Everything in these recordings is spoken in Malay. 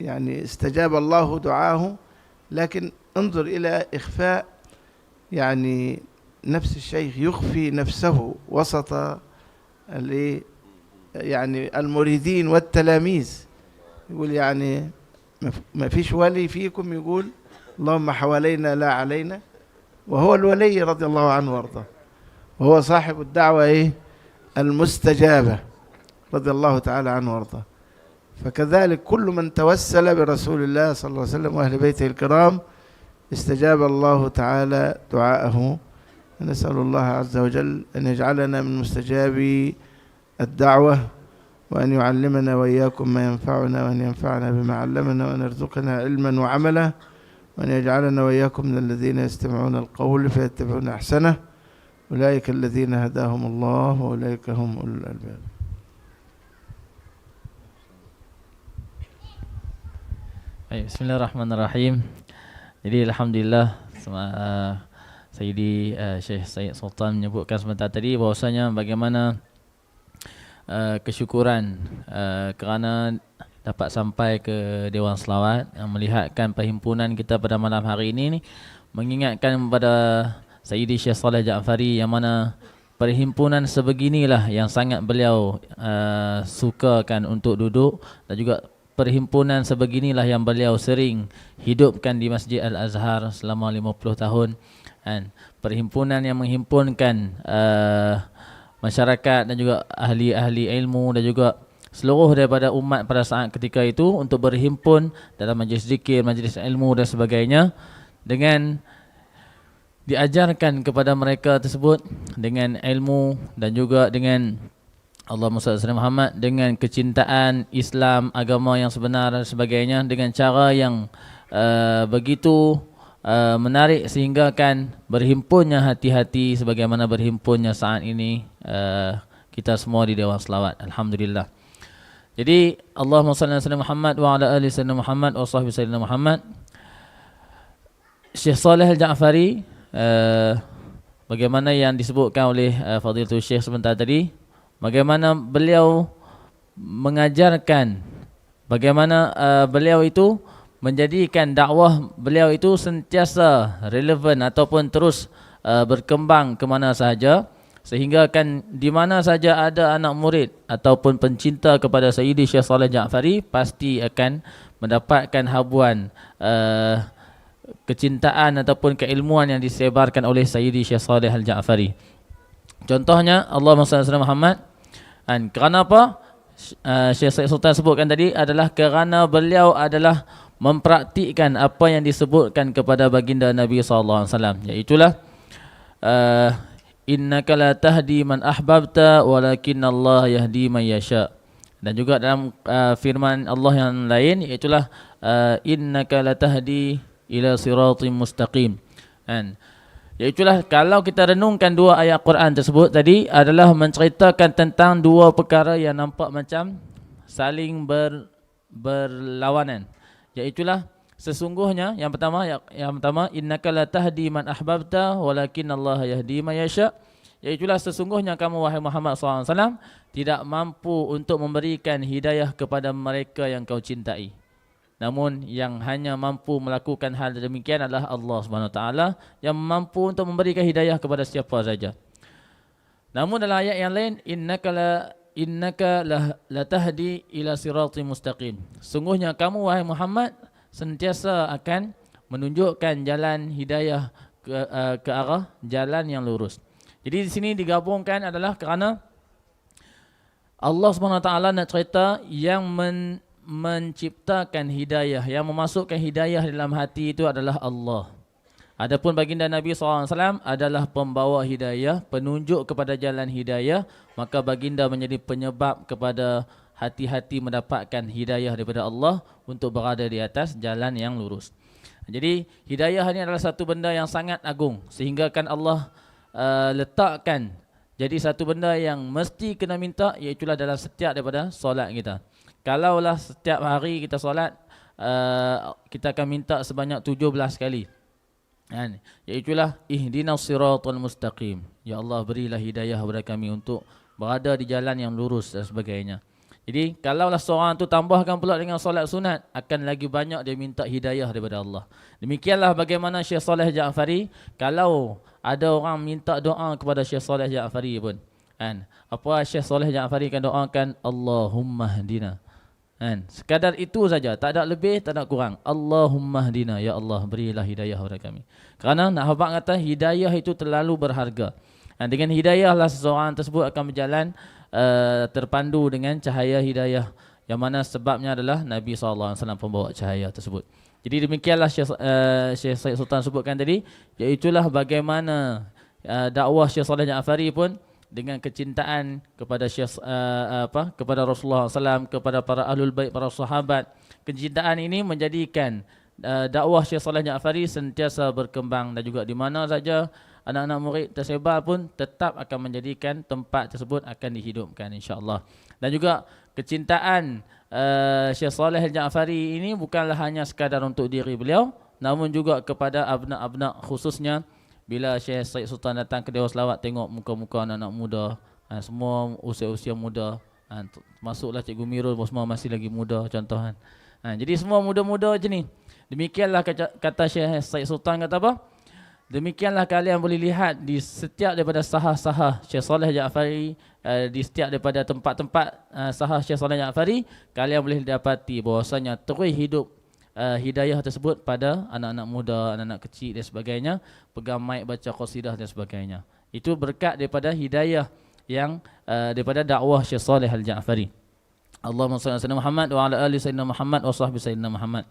يعني استجاب الله دعاه لكن انظر إلى إخفاء يعني نفس الشيخ يخفي نفسه وسط يعني المريدين والتلاميذ يقول يعني ما فيش ولي فيكم يقول اللهم حوالينا لا علينا وهو الولي رضي الله عنه وارضاه وهو صاحب الدعوة إيه؟ المستجابة. رضي الله تعالى عنه وارضاه. فكذلك كل من توسل برسول الله صلى الله عليه وسلم وأهل بيته الكرام استجاب الله تعالى دعاءه. نسأل الله عز وجل أن يجعلنا من مستجابي الدعوة وأن يعلمنا وإياكم ما ينفعنا وأن ينفعنا بما علمنا وأن يرزقنا علما وعملا وأن يجعلنا وإياكم من الذين يستمعون القول فيتبعون أحسنه. أولئك الذين هداهم الله وأولئك هم أولو الألباب. Baik, bismillahirrahmanirrahim. Jadi alhamdulillah sema- uh, Sayyidi uh, Syekh Said Sultan menyebutkan sebentar tadi bahwasanya bagaimana uh, kesyukuran uh, kerana dapat sampai ke Dewan Selawat yang melihatkan perhimpunan kita pada malam hari ini ni mengingatkan kepada Sayyidi Syekh Saleh Ja'fari yang mana perhimpunan sebeginilah yang sangat beliau uh, sukakan untuk duduk dan juga perhimpunan sebeginilah yang beliau sering hidupkan di Masjid Al-Azhar selama 50 tahun. Kan? Perhimpunan yang menghimpunkan uh, masyarakat dan juga ahli-ahli ilmu dan juga seluruh daripada umat pada saat ketika itu untuk berhimpun dalam majlis zikir, majlis ilmu dan sebagainya dengan diajarkan kepada mereka tersebut dengan ilmu dan juga dengan Salli ala Muhammad dengan kecintaan Islam, agama yang sebenar dan sebagainya dengan cara yang uh, begitu uh, menarik sehingga kan berhimpunnya hati-hati sebagaimana berhimpunnya saat ini uh, kita semua di Dewan Selawat. Alhamdulillah. Jadi salli ala Muhammad wa ala ali sayyidina Muhammad wa sahbihi sayyidina Muhammad. Syekh Saleh Al-Ja'fari uh, bagaimana yang disebutkan oleh uh, Fadilatul Syekh sebentar tadi bagaimana beliau mengajarkan bagaimana uh, beliau itu menjadikan dakwah beliau itu sentiasa relevan ataupun terus uh, berkembang ke mana sahaja sehingga kan di mana saja ada anak murid ataupun pencinta kepada Sayyidi Syekh Saleh Ja'fari pasti akan mendapatkan habuan uh, kecintaan ataupun keilmuan yang disebarkan oleh Sayyidi Syekh Saleh Al-Ja'fari. Contohnya Allahumma salli ala Muhammad dan kerana apa? Uh, Syekh Said Sultan sebutkan tadi adalah kerana beliau adalah mempraktikkan apa yang disebutkan kepada baginda Nabi sallallahu alaihi wasallam. Iaitu uh, innaka la tahdi man ahbabta walakin Allah yahdi man yasha. Dan juga dalam uh, firman Allah yang lain iaitu uh, innaka la tahdi ila siratim mustaqim. Kan Iaitulah kalau kita renungkan dua ayat Quran tersebut tadi adalah menceritakan tentang dua perkara yang nampak macam saling ber, berlawanan. Iaitulah sesungguhnya yang pertama yang, yang pertama innaka la tahdi man ahbabta walakin Allah yahdi man yasha. Iaitulah sesungguhnya kamu wahai Muhammad SAW tidak mampu untuk memberikan hidayah kepada mereka yang kau cintai. Namun yang hanya mampu melakukan hal demikian adalah Allah Subhanahu Taala yang mampu untuk memberikan hidayah kepada siapa saja. Namun dalam ayat yang lain innaka la innaka la, tahdi ila siratim mustaqim. Sungguhnya kamu wahai Muhammad sentiasa akan menunjukkan jalan hidayah ke uh, ke arah jalan yang lurus. Jadi di sini digabungkan adalah kerana Allah Taala nak cerita yang men, menciptakan hidayah yang memasukkan hidayah dalam hati itu adalah Allah. Adapun baginda Nabi SAW adalah pembawa hidayah, penunjuk kepada jalan hidayah, maka baginda menjadi penyebab kepada hati-hati mendapatkan hidayah daripada Allah untuk berada di atas jalan yang lurus. Jadi hidayah ini adalah satu benda yang sangat agung sehingga kan Allah uh, letakkan jadi satu benda yang mesti kena minta iaitu dalam setiap daripada solat kita. Kalaulah setiap hari kita solat uh, kita akan minta sebanyak 17 kali. Kan? Iaitulah ihdinas siratal mustaqim. Ya Allah berilah hidayah kepada kami untuk berada di jalan yang lurus dan sebagainya. Jadi kalaulah seorang tu tambahkan pula dengan solat sunat akan lagi banyak dia minta hidayah daripada Allah. Demikianlah bagaimana Syekh Saleh Ja'fari kalau ada orang minta doa kepada Syekh Saleh Ja'fari pun kan apa Syekh Saleh Ja'fari akan doakan Allahumma hdina kan? Sekadar itu saja. Tak ada lebih tak ada kurang. Allahumma hdina ya Allah berilah hidayah kepada kami. Kerana nak habaq kata hidayah itu terlalu berharga. Dan dengan hidayah lah seseorang tersebut akan berjalan uh, terpandu dengan cahaya hidayah. Yang mana sebabnya adalah Nabi SAW pembawa cahaya tersebut. Jadi demikianlah Syekh, uh, Syekh Said Sultan sebutkan tadi iaitulah bagaimana uh, dakwah Syekh Saleh Ja'fari pun dengan kecintaan kepada Syekh uh, apa kepada Rasulullah SAW kepada para ahlul bait para sahabat. Kecintaan ini menjadikan uh, dakwah Syekh Saleh Ja'fari sentiasa berkembang dan juga di mana saja anak-anak murid tersebar pun tetap akan menjadikan tempat tersebut akan dihidupkan insya-Allah. Dan juga kecintaan uh, Syekh Saleh Ja'fari ini bukanlah hanya sekadar untuk diri beliau namun juga kepada abna-abna khususnya bila Syekh Said Sultan datang ke Dewan Selawat tengok muka-muka anak-anak muda ha, semua usia-usia muda ha, masuklah Cikgu Mirul semua masih lagi muda contoh kan. Ha, jadi semua muda-muda je ni. Demikianlah kata, Syekh Said Sultan kata apa? Demikianlah kalian boleh lihat di setiap daripada sahah-sahah Syekh Saleh Ja'fari uh, di setiap daripada tempat-tempat uh, sahah Syekh Saleh Ja'fari kalian boleh dapati bahwasanya terus hidup uh, hidayah tersebut pada anak-anak muda, anak-anak kecil dan sebagainya, pegang mic baca qasidah dan sebagainya. Itu berkat daripada hidayah yang uh, daripada dakwah Syekh Saleh Al-Ja'fari. Allahumma salli ala Muhammad wa ala ali sayyidina Muhammad wa sahbihi sayyidina Muhammad.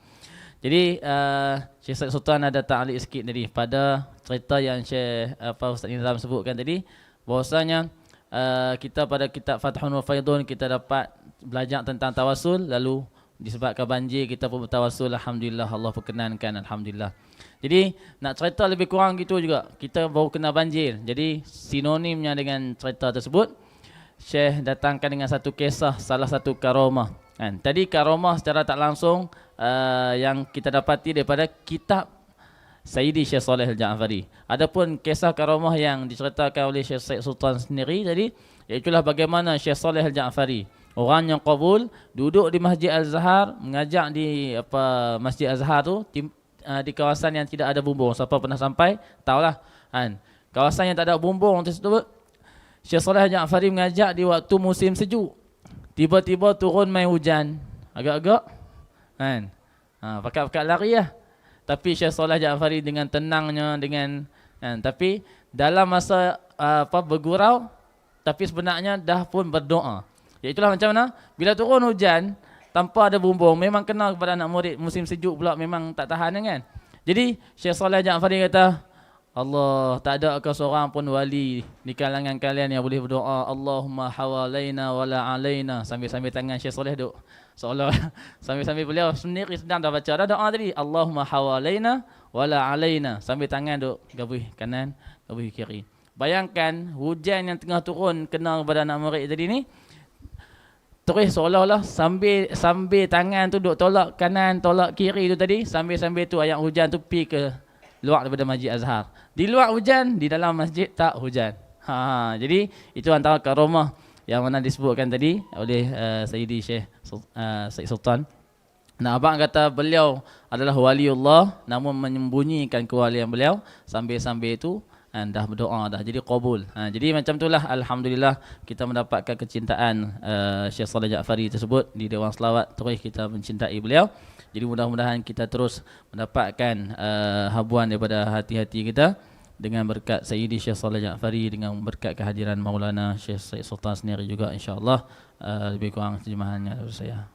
Jadi uh, Syekh Said Sultan ada ta'liq sikit tadi pada cerita yang Syekh apa Ustaz Nizam sebutkan tadi bahwasanya uh, kita pada kitab Fathun wa Faidun kita dapat belajar tentang tawasul lalu disebabkan banjir kita pun bertawasul alhamdulillah Allah perkenankan alhamdulillah. Jadi nak cerita lebih kurang gitu juga. Kita baru kena banjir. Jadi sinonimnya dengan cerita tersebut Syekh datangkan dengan satu kisah salah satu karomah. Kan? Tadi karomah secara tak langsung uh, yang kita dapati daripada kitab Sayyidi Syekh Saleh Al-Ja'fari. Adapun kisah karomah yang diceritakan oleh Syekh Sultan sendiri tadi, iaitulah bagaimana Syekh Saleh Al-Ja'fari Orang yang kabul duduk di Masjid Al-Zahar mengajak di apa Masjid Al-Zahar tu di, uh, di kawasan yang tidak ada bumbung. Siapa pernah sampai tahulah kan. Kawasan yang tak ada bumbung tersebut Syekh Saleh Ja'fari mengajak di waktu musim sejuk. Tiba-tiba turun main hujan. Agak-agak kan. Ha, pakat-pakat lari lah. Tapi Syekh Saleh Ja'fari dengan tenangnya dengan kan. Tapi dalam masa uh, apa bergurau tapi sebenarnya dah pun berdoa. Ya itulah macam mana bila turun hujan tanpa ada bumbung memang kena kepada anak murid musim sejuk pula memang tak tahan kan. Jadi Syekh Saleh Ja'fari kata Allah tak ada ke seorang pun wali di kalangan kalian yang boleh berdoa Allahumma hawalaina wala alaina sambil-sambil tangan Syekh Saleh duk seolah sambil-sambil beliau sendiri sedang dah baca dah doa tadi Allahumma hawalaina wala alaina sambil tangan duk gabuh kanan gabuh kiri. Bayangkan hujan yang tengah turun kena kepada anak murid tadi ni terus seolah-olah sambil sambil tangan tu duk tolak kanan tolak kiri tu tadi sambil-sambil tu ayat hujan tu pi ke luar daripada Masjid Azhar. Di luar hujan, di dalam masjid tak hujan. Ha, jadi itu antara karomah yang mana disebutkan tadi oleh uh, Sayyidi Syekh uh, Said Sultan. Nah, abang kata beliau adalah waliullah namun menyembunyikan kewalian beliau sambil-sambil itu dan dah berdoa dah jadi kabul. Ha, jadi macam itulah alhamdulillah kita mendapatkan kecintaan uh, Syekh Saleh Ja'fari tersebut di Dewan Selawat terus kita mencintai beliau. Jadi mudah-mudahan kita terus mendapatkan uh, habuan daripada hati-hati kita dengan berkat Sayyidi Syekh Saleh Ja'fari dengan berkat kehadiran Maulana Syekh Said Sultan sendiri juga insya-Allah uh, lebih kurang terjemahannya dari saya.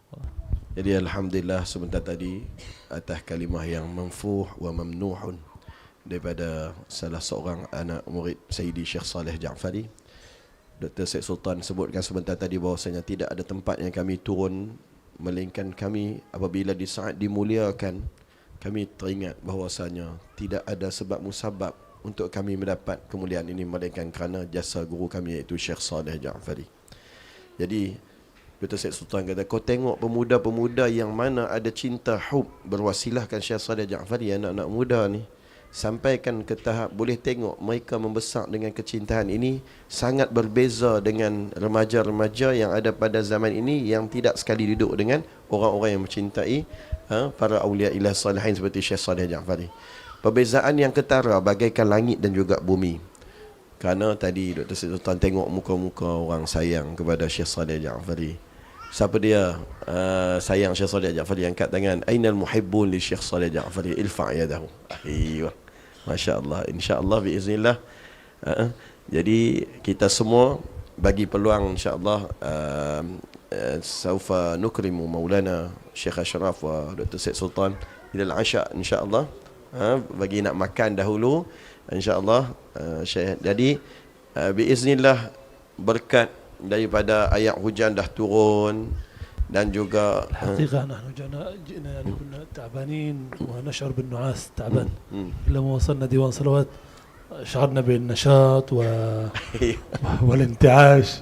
Jadi alhamdulillah sebentar tadi atas kalimah yang manfuh wa mamnuhun daripada salah seorang anak murid Sayyidi Syekh Saleh Ja'fari Dr. Syed Sultan sebutkan sebentar tadi bahawasanya tidak ada tempat yang kami turun melainkan kami apabila di saat dimuliakan kami teringat bahawasanya tidak ada sebab musabab untuk kami mendapat kemuliaan ini melainkan kerana jasa guru kami iaitu Syekh Saleh Ja'fari jadi Dr. Syed Sultan kata kau tengok pemuda-pemuda yang mana ada cinta hub berwasilahkan Syekh Saleh Ja'fari anak-anak muda ni sampaikan ke tahap boleh tengok mereka membesar dengan kecintaan ini sangat berbeza dengan remaja-remaja yang ada pada zaman ini yang tidak sekali duduk dengan orang-orang yang mencintai ha, para awliya ilah salihin seperti Syekh Saleh Ja'fari. Perbezaan yang ketara bagaikan langit dan juga bumi. Kerana tadi Dr. Syed Sultan tengok muka-muka orang sayang kepada Syekh Saleh Ja'fari. Siapa dia uh, sayang Syekh Saleh Ja'fari angkat tangan. Ainal muhibbun li Syekh Saleh Ja'fari ilfa' yadahu. Aywa. Masya Allah. Insya Allah biiznillah. Uh, jadi kita semua bagi peluang insya Allah uh, uh, saufa nukrimu maulana Syekh Ashraf wa Dr. Syed Sultan ila al-asha insya Allah. Uh, bagi nak makan dahulu insya Allah uh, Syekh. Jadi uh, biiznillah berkat daripada ayat hujan dah turun dan juga الحقيقة نحن جئنا جئنا يعني كنا تعبانين ونشعر بالنعاس تعبان. لما وصلنا ديوان صلوات شعرنا بالنشاط و... والانتعاش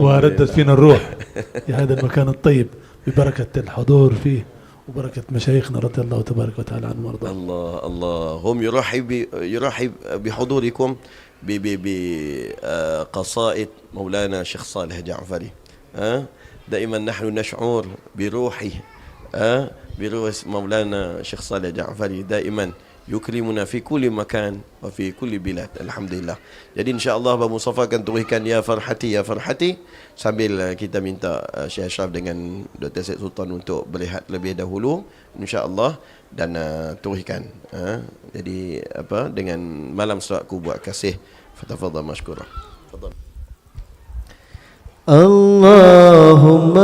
وردت. فينا الروح. في هذا المكان الطيب ببركة الحضور فيه وبركة مشايخنا رضي الله تبارك وتعالى عنهم وأرضاهم. الله الله هم يرحب يرحب بحضوركم بقصائد مولانا شيخ صالح جعفري ها دائما نحن نشعر بروحه ها بروح مولانا شيخ صالح جعفري دائما يكرمنا في كل مكان وفي كل بلاد الحمد لله jadi insyaallah Abang Mustafa akan tuliskan ya farhati ya farhati sambil uh, kita minta uh, Syekh Ashraf dengan Dr. Syed Sultan untuk berehat lebih dahulu insyaallah dan uh, tuliskan uh, jadi apa dengan malam suratku buat kasih fatafadhal mashkura tafadhal اللهم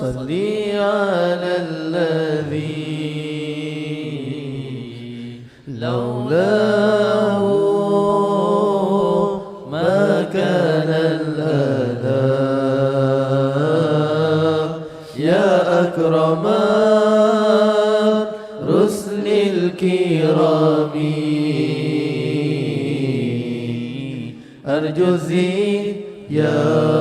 صل على الذي لولاه ما كان الأذى يا أكرم رسل الكرام. أرجو زيارة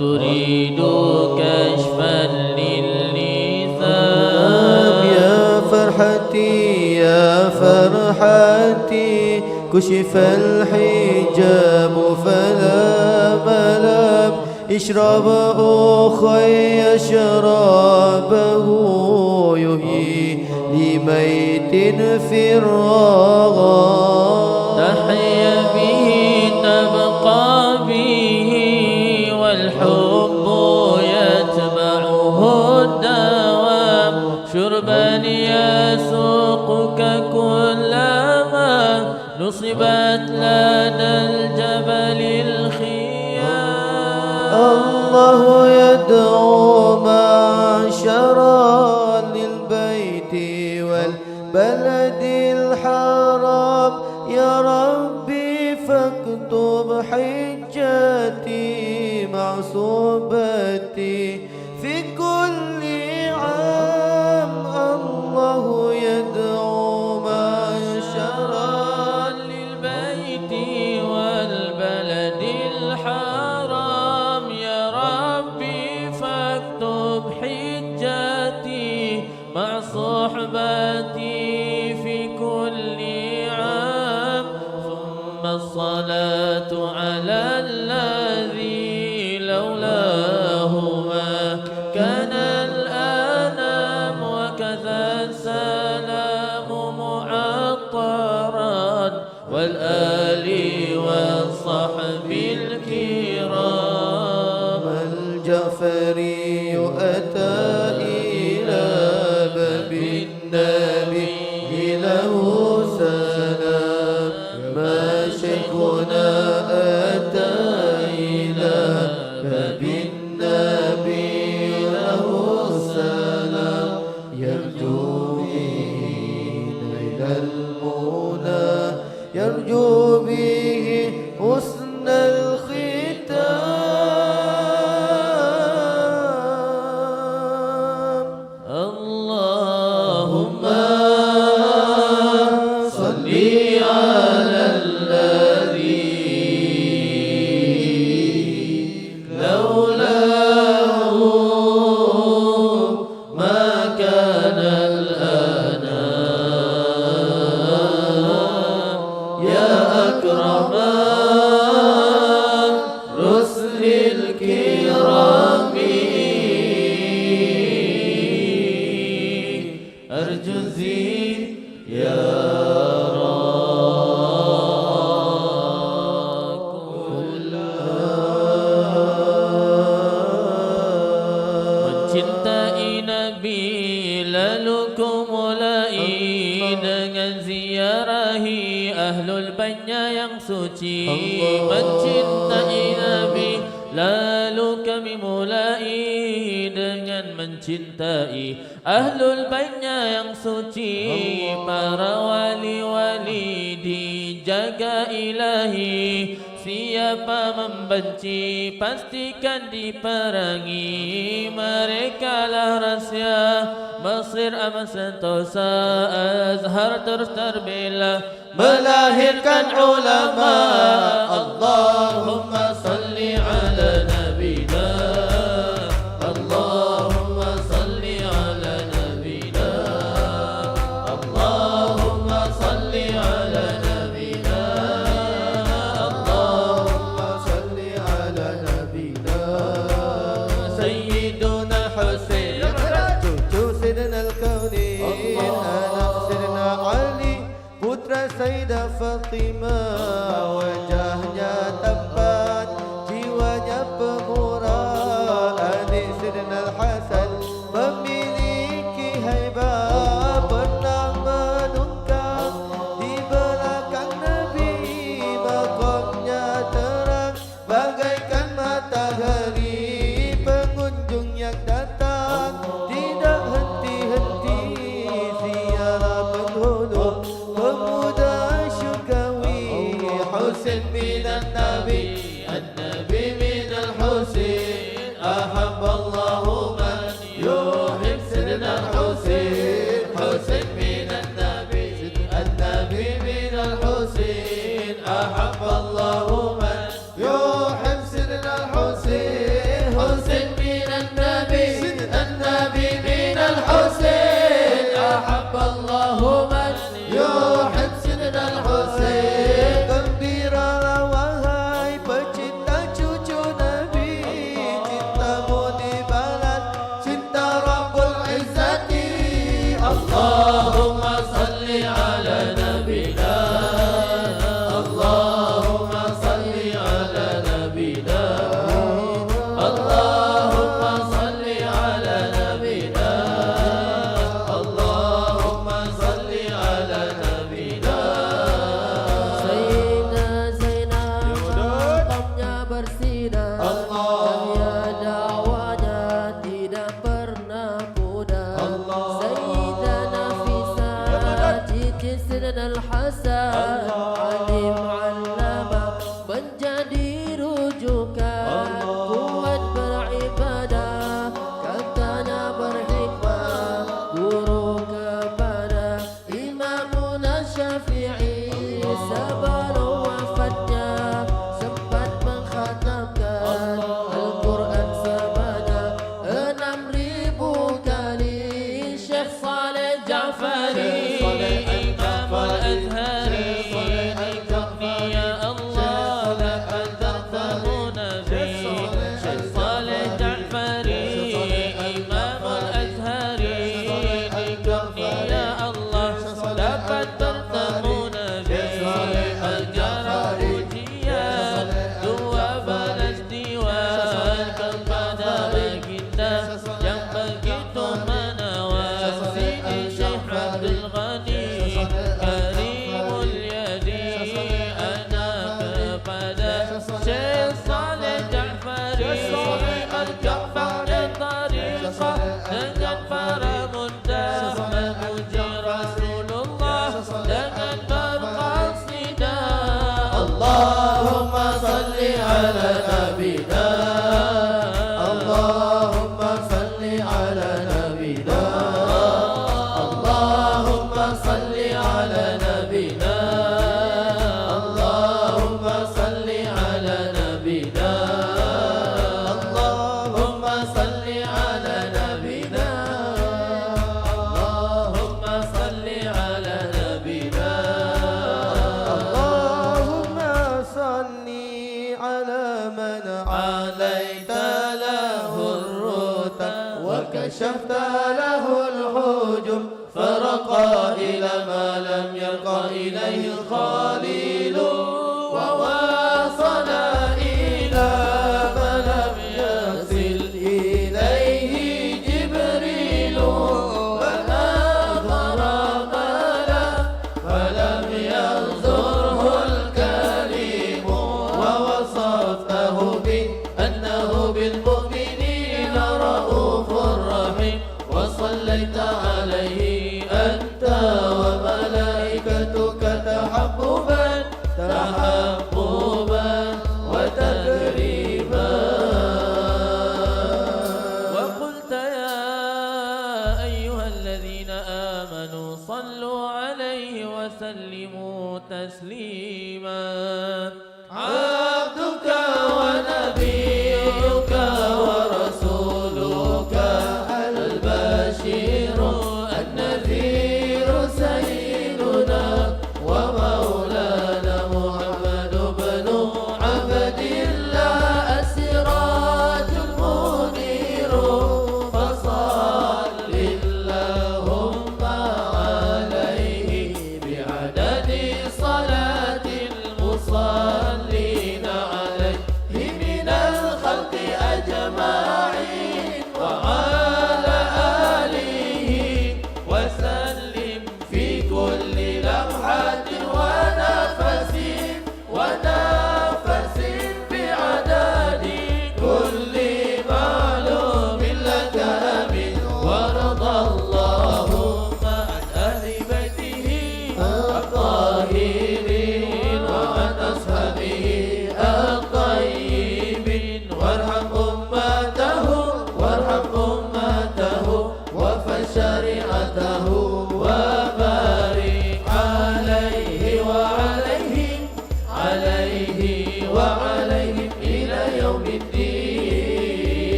وتريد كشفا للثام يا فرحتي يا فرحتي كشف الحجاب فلا ملام. اشرب أخي شرابه يهي لميت في الرغم شربا يسوقك كلما نصبت لدى الجبل الخيام. الله يدعو معشرا للبيت والبلد. والآل والصحب الكرام. الجعفري أتى Sadhana membenci pastikan diperangi. Mereka lah rahsia Mesir aman sentosa Azhar terus terbela melahirkan ulama. Allahumma salli Sabah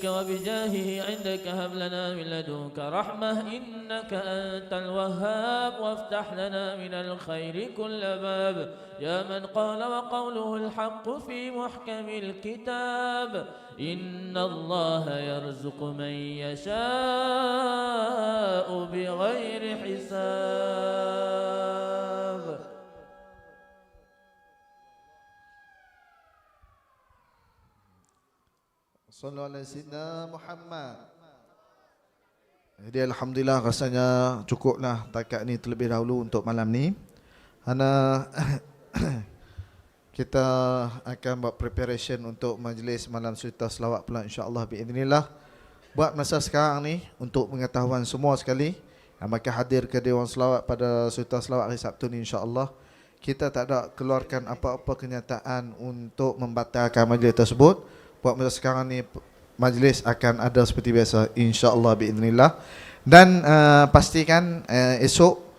فضلك وبجاهه عندك هب لنا من لدنك رحمة إنك أنت الوهاب. وافتح لنا من الخير كل باب. يا من قال وقوله الحق في محكم الكتاب. إن الله يرزق من يشاء بغير حساب. Sallu ala Sayyidina Muhammad. Jadi Alhamdulillah rasanya cukuplah takat ni terlebih dahulu untuk malam ni. Karena kita akan buat preparation untuk majlis malam cerita selawat pula insyaAllah biiznillah Buat masa sekarang ni untuk pengetahuan semua sekali Yang bakal hadir ke Dewan Selawat pada cerita selawat hari Sabtu ni insyaAllah Kita tak ada keluarkan apa-apa kenyataan untuk membatalkan majlis tersebut buat masa sekarang ni majlis akan ada seperti biasa insyaallah biiznillah dan uh, pastikan uh, esok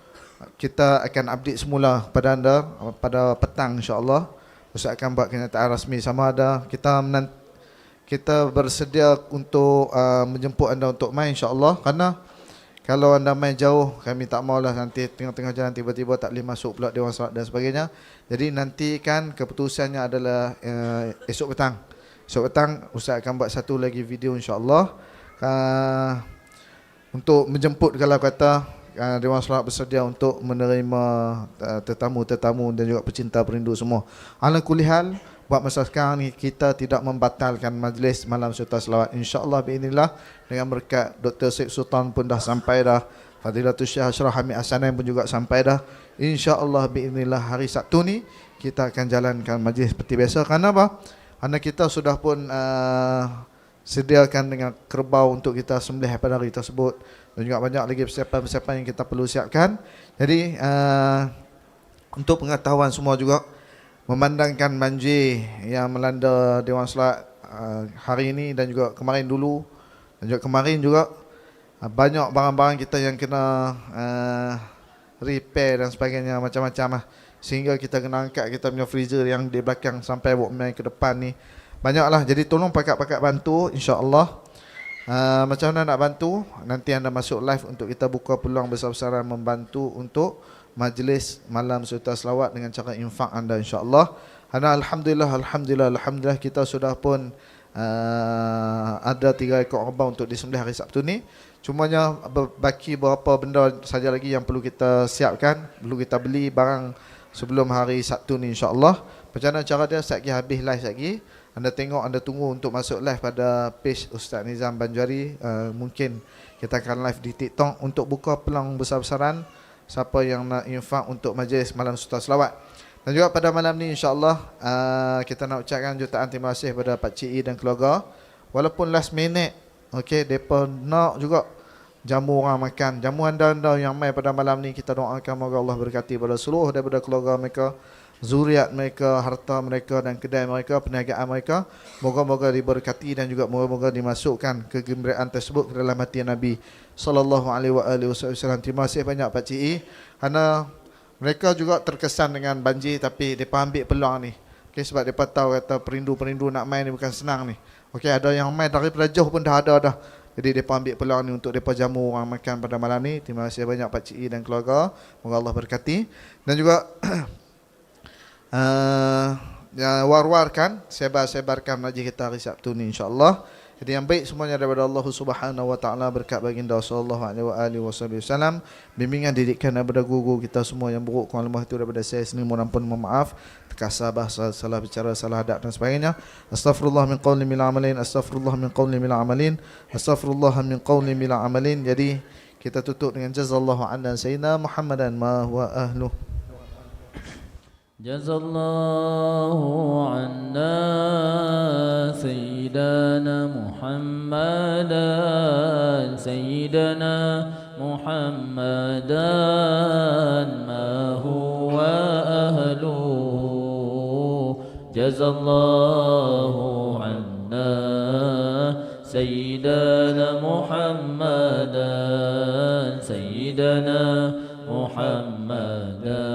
kita akan update semula pada anda pada petang insyaallah. Ustaz akan buat kenyataan rasmi. Sama ada kita kita bersedia untuk uh, menjemput anda untuk main insyaallah. Kerana kalau anda main jauh kami tak maulah nanti tengah-tengah jalan tiba-tiba tak boleh masuk pula dewan solat dan sebagainya. Jadi nantikan keputusannya adalah uh, esok petang Esok petang Ustaz akan buat satu lagi video insyaAllah. Uh, Untuk menjemput kalau kata uh, Dewan Salat bersedia untuk menerima uh, tetamu-tetamu dan juga pecinta perindu semua. Ala kulihal Buat masa sekarang ni kita tidak membatalkan majlis malam serta selawat. InsyaAllah biinillah Dengan berkat Dr. Syed Sultan pun dah sampai dah. Fadilatul Syekh Ashraf Hamid Hasanan pun juga sampai dah. InsyaAllah biinillah hari Sabtu ni Kita akan jalankan majlis seperti biasa. Kerana apa? Kerana kita sudah pun uh, sediakan dengan kerbau untuk kita sembelih pada hari tersebut dan juga banyak lagi persiapan-persiapan yang kita perlu siapkan. Jadi uh, untuk pengetahuan semua juga memandangkan banjir yang melanda Dewan Salat uh, hari ini dan juga kemarin dulu dan juga kemarin juga uh, banyak barang-barang kita yang kena uh, repair dan sebagainya macam-macam lah sehingga kita kena angkat kita punya freezer yang di belakang sampai main ke depan ni. Banyaklah. Jadi tolong pakat-pakat bantu insya-Allah. Uh, macam mana nak bantu? Nanti anda masuk live untuk kita buka peluang besar-besaran membantu untuk majlis malam sultan selawat dengan cara infak anda insya-Allah. Karena alhamdulillah alhamdulillah alhamdulillah. Kita sudah pun uh, ada tiga ekor kerbau untuk disembelih hari Sabtu ni. Cumanya baki beberapa benda saja lagi yang perlu kita siapkan, perlu kita beli barang sebelum hari Sabtu ni insya-Allah. Macam mana cara dia lagi habis live lagi. Anda tengok, anda tunggu untuk masuk live pada page Ustaz Nizam Banjari. Uh, mungkin kita akan live di TikTok untuk buka peluang besar-besaran siapa yang nak infak untuk majlis malam sultan selawat. Dan juga pada malam ni insya-Allah uh, kita nak ucapkan jutaan terima kasih kepada Pak Cik I dan keluarga. Walaupun last minute Okey, depa nak juga jamu orang makan. Jamu anda-anda yang mai pada malam ni kita doakan moga Allah berkati pada seluruh daripada keluarga mereka, zuriat mereka, harta mereka dan kedai mereka, perniagaan mereka. Moga-moga diberkati dan juga moga-moga dimasukkan kegembiraan tersebut ke dalam hati Nabi sallallahu alaihi wasallam. Terima kasih banyak Pak Cik I. Kerana mereka juga terkesan dengan banjir tapi depa ambil peluang ni. Okey sebab depa tahu kata perindu-perindu nak main ni bukan senang ni. Okey ada yang main daripada jauh pun dah ada dah. Jadi mereka ambil peluang ni untuk mereka jamu orang makan pada malam ni. Terima kasih banyak Pak Cik I dan keluarga. Moga Allah berkati. Dan juga uh, ya, war-warkan, sebar-sebarkan majlis kita hari Sabtu ni insya-Allah. Jadi yang baik semuanya daripada Allah Subhanahu wa taala berkat baginda sallallahu alaihi wasallam, bimbingan didikan daripada guru kita semua yang buruk kurang lemah itu daripada saya sendiri mohon ampun mohon maaf terkasar bahasa salah bicara salah adab dan sebagainya. Astagfirullah min qawli mil amalin, astagfirullah min qawli mil amalin, astagfirullah min qawli mil amalin. Jadi kita tutup dengan jazallahu anna sayyidina Muhammadan ma huwa ahluh. جزى الله عنا سيدنا محمدا سيدنا محمدا ما هو أهله؟ جزى الله عنا سيدنا محمدا سيدنا محمدا